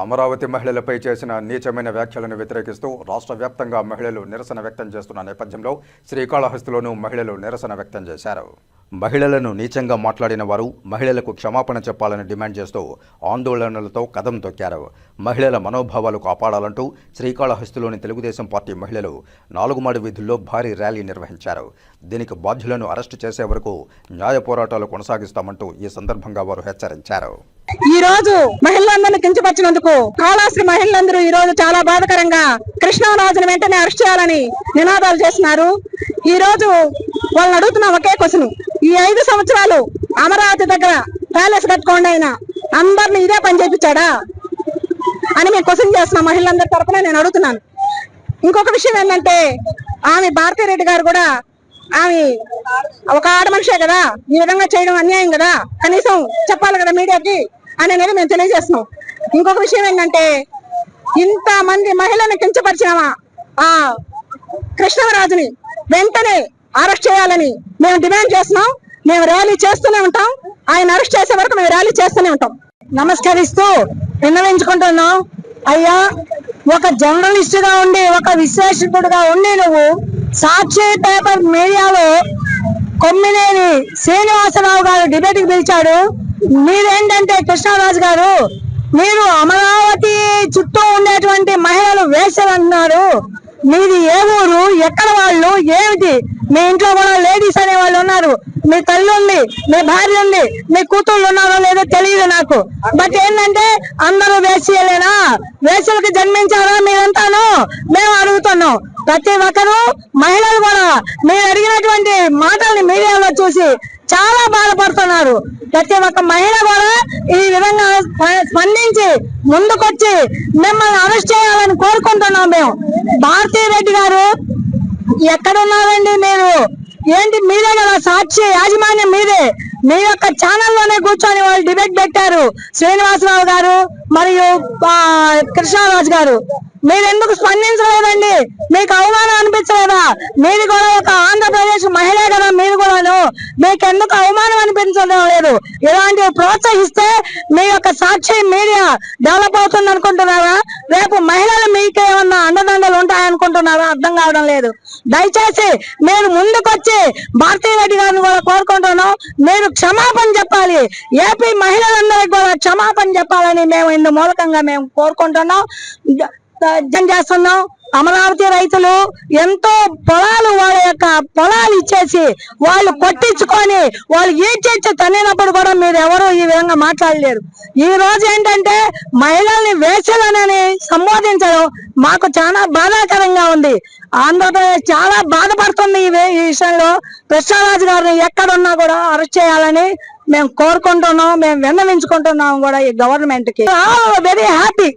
అమరావతి మహిళలపై చేసిన నీచమైన వ్యాఖ్యలను వ్యతిరేకిస్తూ రాష్ట్ర వ్యాప్తంగా మహిళలు నిరసన వ్యక్తం చేస్తున్న నేపథ్యంలో శ్రీకాళహస్తిలోనూ మహిళలు నిరసన వ్యక్తం చేశారు. మహిళలను నీచంగా మాట్లాడిన వారు మహిళలకు క్షమాపణ చెప్పాలని డిమాండ్ చేస్తూ ఆందోళనలతో కదం తొక్కారు. మహిళల మనోభావాలు కాపాడాలంటూ శ్రీకాళహస్తిలోని తెలుగుదేశం పార్టీ మహిళలు నాలుగుమాడి వీధుల్లో భారీ ర్యాలీ నిర్వహించారు. దీనికి బాధ్యులను అరెస్టు చేసే వరకు న్యాయ పోరాటాలు కొనసాగిస్తామంటూ ఈ సందర్భంగా వారు హెచ్చరించారు. ఈ రోజు మహిళలందరినీ కించపరిచినందుకు కాళాశ్రీ మహిళలందరూ ఈ రోజు చాలా బాధకరంగా కృష్ణరాజును వెంటనే అరెస్ట్ చేయాలని నినాదాలు చేస్తున్నారు. ఈ రోజు వాళ్ళని అడుగుతున్న ఒకే క్వశ్చన్. ఈ ఐదు సంవత్సరాలు అమరావతి దగ్గర ప్యాలెస్ కట్టుకోండి ఆయన. అందరిని ఇదే పని చేయించాడా? అని మేము క్వశ్చన్ చేస్తున్నాం మహిళలందరి తరఫున నేను అడుగుతున్నాను. ఇంకొక విషయం ఏంటంటే ఆమె భారతీరెడ్డి గారు కూడా ఆమె ఒక ఆడ మనిషే కదా? ఈ విధంగా చేయడం అన్యాయం కదా? కనీసం చెప్పాలి కదా మీడియాకి? అని అనేది మేము తెలియజేస్తున్నాం. ఇంకొక విషయం ఏంటంటే ఇంత మంది మహిళలను కించపరిచినామా ఆ కృష్ణవరాజుని వెంటనే అరెస్ట్ చేయాలని మేము డిమాండ్ చేస్తున్నాం. మేము ర్యాలీ చేస్తూనే ఉంటాం. ఆయన అరెస్ట్ చేసే వరకు మేము ర్యాలీ చేస్తూనే ఉంటాం. నమస్కరిస్తూ విన్నవించుకుంటున్నాం. అయ్యా ఒక జర్నలిస్ట్గా ఉండి ఒక విశ్లేషకుడుగా ఉండి నువ్వు సాక్షి పేపర్ మీడియాలో కొమ్మినేని శ్రీనివాసరావు గారు డిబేట్కి పిలిచాడు. మీరేంటంటే కృష్ణరాజు గారు? మీరు అమరావతి చుట్టూ ఉండేటువంటి మహిళలు వేసలు అంటున్నారు. మీది ఏ ఊరు? ఎక్కడ వాళ్ళు? ఏమిటి? మీ ఇంట్లో కూడా లేడీస్ అనే మీ తల్లి ఉంది మీ భార్య ఉంది మీ కూతుళ్ళు ఉన్నారో లేదో తెలియదు నాకు. బట్ ఏంటంటే అందరూ వేసియలేనా వేసులకు జన్మించారా మీరంతాను? మేము అడుగుతున్నాం. ప్రతి ఒక్కరు మహిళలు కూడా మీరు అడిగినటువంటి మాటల్ని మీడియాలో చూసి చాలా బాధపడుతున్నారు. ప్రతి ఒక్క మహిళ కూడా ఈ విధంగా స్ప- స్పందించి ముందుకొచ్చి మిమ్మల్ని అరెస్ట్ చేయాలని కోరుకుంటున్నాం మేము. భారతీ రెడ్డి గారు ఎక్కడున్నారండి మీరు? ఏంటి మీరే కదా సాక్షి యాజమాన్యం మీదే. మీ యొక్క ఛానల్లోనే కూర్చొని వాళ్ళు డిబేట్ పెట్టారు. శ్రీనివాసరావు గారు మరియు కృష్ణరాజు గారు. మీరు ఎందుకు స్పందించలేదండి? మీకు అవమానం అనిపించలేదా? మీరు కూడా ఒక ఆంధ్రప్రదేశ్ మహిళ కదా మీరు కూడాను. మీకు ఎందుకు అవమానం అనిపించడం లేదు? ఇలాంటివి ప్రోత్సహిస్తే మీ యొక్క సాక్షి మీడియా డెవలప్ అవుతుంది అనుకుంటున్నారా రేపు మహిళలు మీకేమన్నా అండదండలు ఉంటాయి చేస్తున్నారో అర్థం కావడం లేదు. దయచేసి మీరు ముందుకొచ్చి భారతీ రెడ్డి గారిని కూడా కోరుకుంటున్నాం. మీరు క్షమాపణ చెప్పాలి. ఏపీ మహిళలందరికీ కూడా క్షమాపణ చెప్పాలని మేము ఇందు మూలకంగా మేము కోరుకుంటున్నాం. చేస్తున్నాం. అమరావతి రైతులు ఎంతో పొలాలు వాళ్ళ యొక్క పొలాలు ఇచ్చేసి వాళ్ళు కొట్టించుకొని వాళ్ళు ఈడ్చేసి తన్నినప్పుడు కూడా మీరు ఎవరు ఈ విధంగా మాట్లాడలేరు. ఈ రోజు ఏంటంటే మహిళల్ని వేసలనని సంబోధించడం మాకు చాలా బాధాకరంగా ఉంది. ఆంధ్రప్రదేశ్ చాలా బాధపడుతుంది ఈ విషయంలో. కృష్ణరాజు గారిని ఎక్కడున్నా కూడా అరెస్ట్ చేయాలని మేము కోరుకుంటున్నాం మేము విన్నవించుకుంటున్నాం కూడా ఈ గవర్నమెంట్కి వెరీ హ్యాపీ